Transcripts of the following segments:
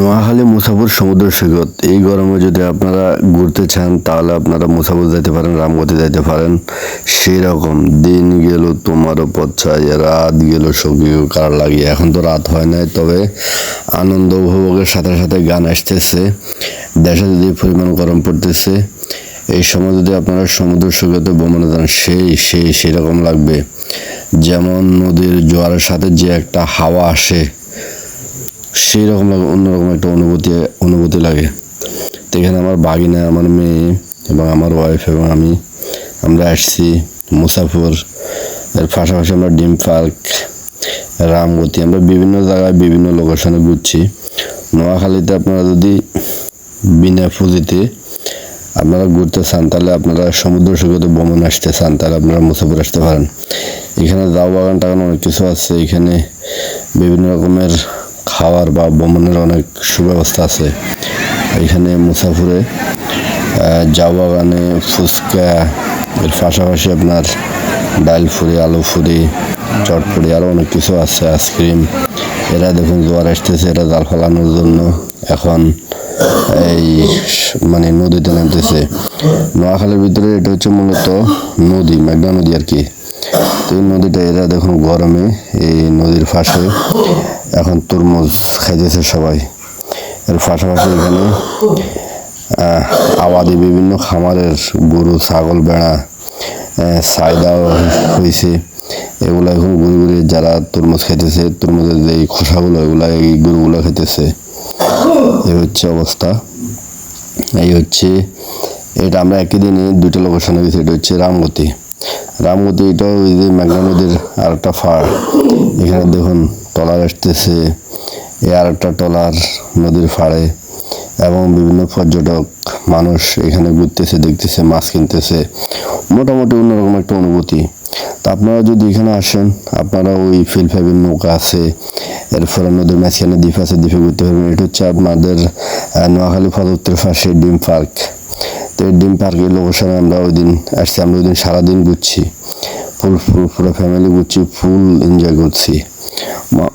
নোয়াখালী মুসাফর সমুদ্র সৈকত। এই গরমে যদি আপনারা ঘুরতে চান, তাহলে আপনারা মুসাফর যেতে পারেন, রামগতি যাইতে পারেন। সেই রকম দিন গেল তোমারও পথ পচ্ছায় রাত গেল সঙ্গীও কার লাগিয়ে এখন তো রাত হয় নাই, তবে আনন্দ উপভোগের সাথে সাথে গান আসতেছে। দেশে যদি পরিমাণ গরম পড়তেছে, এই সময় যদি আপনারা সমুদ্র সৈকতে ভ্রমণে যান, সেই সেই, সেরকম লাগবে। যেমন নদীর জোয়ারের সাথে যে একটা হাওয়া আসে সেই রকম লাগে অন্যরকম একটা অনুভূতি অনুভূতি লাগে। তো এখানে আমার বাগিনা, আমার মেয়ে এবং আমার ওয়াইফ এবং আমি, আমরা আসছি মুসাফর। এর পাশাপাশি আমরা ডিম পার্ক, রামগতি, আমরা বিভিন্ন জায়গায় বিভিন্ন লোকেশনে ঘুরছি। নোয়াখালীতে আপনারা যদি বিনা পুঁজিতে আপনারা ঘুরতে চান, তাহলে আপনারা সমুদ্র সৈকতে ভ্রমণ আসতে চান, তাহলে আপনারা মুসাফর আসতে পারেন। এখানে দাও বাগান টাগান অনেক কিছু আছে। এখানে বিভিন্ন রকমের খাওয়ার বা ভ্রমণের অনেক সুব্যবস্থা আছে। এখানে মুসাফুরে জাউ বাগানে ফুচকা, এর পাশাপাশি আপনার ডাল ফুরি, আলু ফুরি চটপুরি আরও অনেক কিছু আছে, আইসক্রিম। এরা দেখুন জোয়ার আসতেছে, এরা জাল ফালানোর জন্য এখন এই মানে নদীতে নামতেছে। নোয়াখালীর ভিতরে এটা হচ্ছে মূলত নদী, মেঘনা নদী আর কি। তো এই নদীটা এরা দেখুন গরমে, এই নদীর পাশে। এখন তরমুজ খাইতেছে সবাই। এর পাশাপাশি এখানে আবাদি বিভিন্ন খামারের গরু, ছাগল বেড়া সাইদাও হয়েছে এগুলো এখন ঘুরে ঘুরে যারা তরমুজ খাইতেছে, তরমুজের যে খোসাগুলো, এগুলা এই গরুগুলো খাইতেছে। এই হচ্ছে অবস্থা। এই হচ্ছে, এটা আমরা একই দিনে দুইটা লোকেশনে গেছি, এটা হচ্ছে রামগতি। রামগতি এটা ওই যে মেঘনা নদীর আর একটা ফাড়। এখানে দেখুন, টলার আসতেছে। এই আর একটা টলার নদীর ফাড়ে এবং বিভিন্ন পর্যটক, মানুষ এখানে ঘুরতেছে, দেখতেছে, মাছ কিনতেছে। মোটামুটি অন্যরকম একটা অনুভূতি। তা আপনারা যদি এখানে আসেন, আপনারা ওই ফিল ফাইভের নৌকা আছে, এরপরে নদীর মাঝখানে দ্বীপ আছে, দ্বীপে ঘুরতে পারবেন। এটা হচ্ছে আপনাদের নোয়াখালী ফলত্রের পাশে ডিম পার্ক। তো ডিম পার্কের লোকেশনে আমরা ওই দিন আসছি, আমরা ওই দিন সারাদিন ঘুরছি। ফুল ফুল, পুরো ফ্যামিলি ঘুরছি, ফুল এনজয় করছি।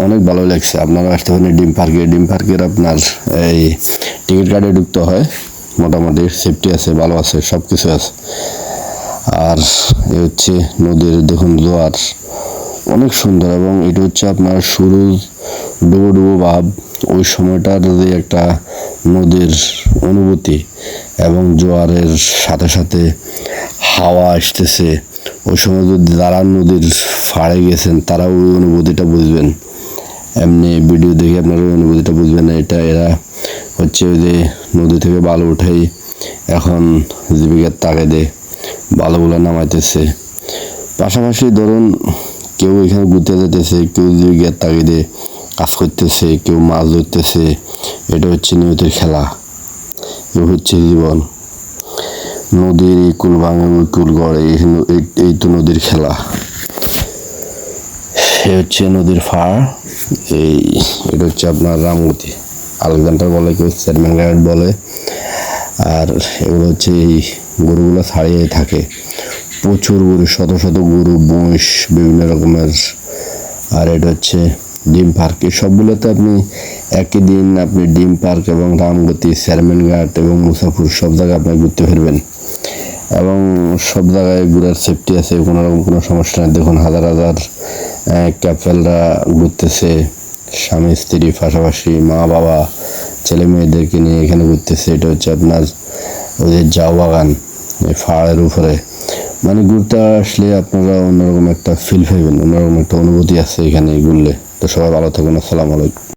অনেক ভালো লাগছে। আপনারা আসতে পারেন ডিম পার্কে। ডিম পার্কের আপনার এই টিকিট কার্ডে ঢুকতে হয়। মোটামুটি সেফটি আছে, ভালো আছে সব কিছু আছে। আর এ হচ্ছে নদীর দেখুন জোয়ার অনেক সুন্দর এবং এটা হচ্ছে আপনার শুরু ডুবো ডুবো ভাব। ওই সময়টার যে একটা নদীর অনুভূতি এবং জোয়ারের সাথে সাথে হাওয়া আসতেছে। ওই সময় যদি যারা নদীর ফাড়ে গেছেন তারা ওই অনুভূতিটা বুঝবেন। এমনি ভিডিও দেখে আপনারা ওই অনুভূতিটা বুঝবেন এটা এরা হচ্ছে ওই যে নদী থেকে বালু উঠাই এখন জীবিকার তাগেদে বালুগুলো নামাইতেছে। পাশাপাশি ধরুন কেউ এখানে ঘুরতে যেতেছে, কেউ জীবিকার তাগিদে কাজ করতেছে, কেউ মাছ ধরতেছে, এটা হচ্ছে নিয়তের খেলা। এ হচ্ছে জীবন। নদীর এই কুল ভাঙে ওই কুল গড়ে, এই তো নদীর খেলা। সে হচ্ছে নদীর ফাড়, এই, এটা হচ্ছে আপনার রামগতি। আলেকজান্ডার বলে, কেউ চেয়ারম্যান বলে। আর এগুলো হচ্ছে এই গরুগুলো ছাড়িয়ে থাকে। প্রচুর গরু, শত শত গরু, মহিষ, বিভিন্ন রকমের। আর এটা হচ্ছে ডিম পার্ক। সবগুলোতে আপনি একই দিন আপনি ডিম পার্ক এবং রামগতি চেয়ারম্যান ঘাট এবং মুসাফুর সব জায়গায় আপনি ঘুরতে ফিরবেন। এবং সব জায়গায় ঘোরার সেফটি আছে, কোনো রকম কোনো সমস্যা নেই। দেখুন হাজার হাজার ক্যাপেলরা ঘুরতেছে, স্বামী, স্ত্রী, পাশাপাশি মা, বাবা, ছেলে মেয়েদেরকে নিয়ে এখানে ঘুরতেছে। এটা হচ্ছে আপনার ওই যে জাউ বাগান, এই পাহাড়ের উপরে। মানে ঘুরতে আসলে আপনারা অন্যরকম একটা ফিল পাইবেন, অন্যরকম একটা অনুভূতি আছে এখানে ঘুরলে। তো সবাই ভালো থাকুন, আসসালামু আলাইকুম।